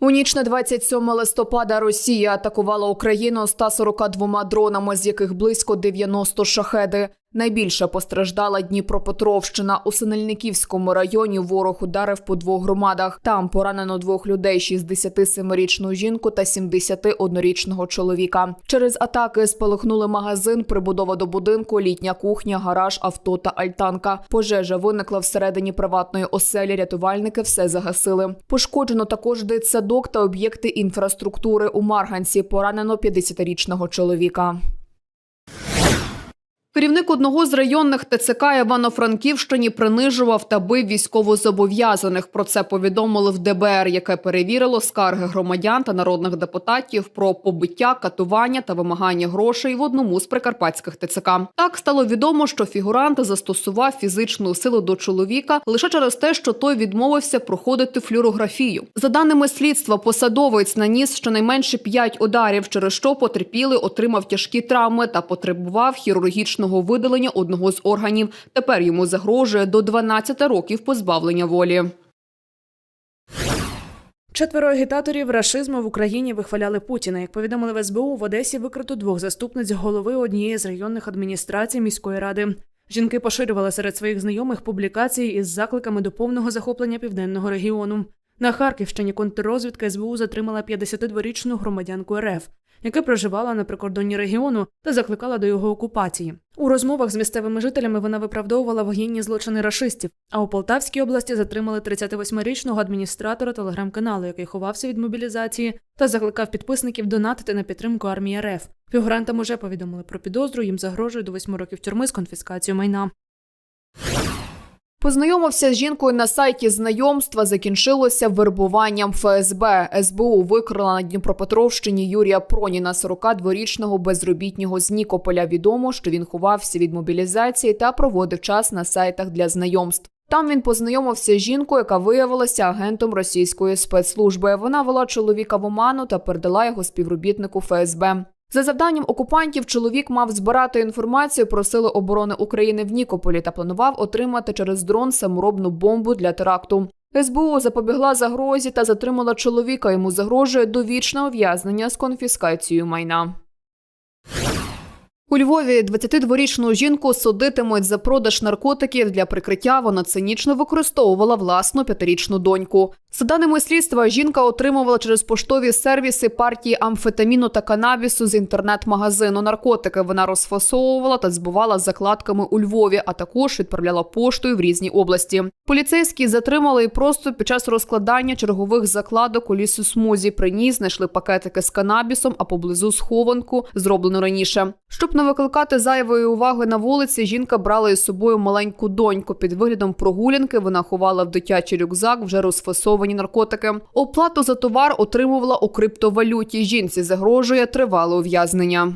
У ніч на 27 листопада Росія атакувала Україну 142 дронами, з яких близько 90 шахеди. Найбільше постраждала Дніпропетровщина. У Синельниківському районі ворог ударив по двох громадах. Там поранено двох людей: 67-річну жінку та 71-річного чоловіка. Через атаки спалахнули магазин, прибудова до будинку, літня кухня, гараж, авто та альтанка. Пожежа виникла всередині приватної оселі. Рятувальники все загасили. Пошкоджено також дитсадок та об'єкти інфраструктури у Марганці. Поранено 50-річного чоловіка. Керівник одного з районних ТЦК Івано-Франківщині принижував та бив військовозобов'язаних. Про це повідомили в ДБР, яке перевірило скарги громадян та народних депутатів про побиття, катування та вимагання грошей в одному з прикарпатських ТЦК. Так стало відомо, що фігурант застосував фізичну силу до чоловіка лише через те, що той відмовився проходити флюорографію. За даними слідства, посадовець наніс щонайменше п'ять ударів, через що потерпілий отримав тяжкі травми та потребував хірургічного видалення одного з органів. Тепер йому загрожує до 12 років позбавлення волі. Четверо агітаторів рашизму в Україні вихваляли Путіна. Як повідомили в СБУ, в Одесі викрито двох заступниць голови однієї з районних адміністрацій міської ради. Жінки поширювали серед своїх знайомих публікації із закликами до повного захоплення південного регіону. На Харківщині контррозвідка СБУ затримала 52-річну громадянку РФ, яка проживала на прикордонні регіону та закликала до його окупації. У розмовах з місцевими жителями вона виправдовувала воєнні злочини рашистів. А у Полтавській області затримали 38-річного адміністратора телеграм-каналу, який ховався від мобілізації та закликав підписників донатити на підтримку армії РФ. Фігурантам уже повідомили про підозру. Їм загрожує до 8 років тюрми з конфіскацією майна. Познайомився з жінкою на сайті знайомства. Закінчилося вербуванням ФСБ. СБУ викрила на Дніпропетровщині Юрія Проніна, 42-річного безробітнього з Нікополя. Відомо, що він ховався від мобілізації та проводив час на сайтах для знайомств. Там він познайомився з жінкою, яка виявилася агентом російської спецслужби. Вона вела чоловіка в оману та передала його співробітнику ФСБ. За завданням окупантів чоловік мав збирати інформацію про сили оборони України в Нікополі та планував отримати через дрон саморобну бомбу для теракту. СБУ запобігла загрозі та затримала чоловіка. Йому загрожує довічне ув'язнення з конфіскацією майна. У Львові 22-річну жінку судитимуть за продаж наркотиків для прикриття. Вона цинічно використовувала власну п'ятирічну доньку. За даними слідства, жінка отримувала через поштові сервіси партії амфетаміну та канабісу з інтернет-магазину. Наркотики вона розфасовувала та збувала закладками у Львові, а також відправляла поштою в різні області. Поліцейські затримали і просто під час розкладання чергових закладок у лісосмузі. При ній знайшли пакетики з канабісом, а поблизу схованку зроблено раніше. Щоб не викликати зайвої уваги на вулиці, жінка брала із собою маленьку доньку. Під виглядом прогулянки вона ховала в дитячий рюкзак вже розфасовані наркотики. Оплату за товар отримувала у криптовалюті. Жінці загрожує тривале ув'язнення.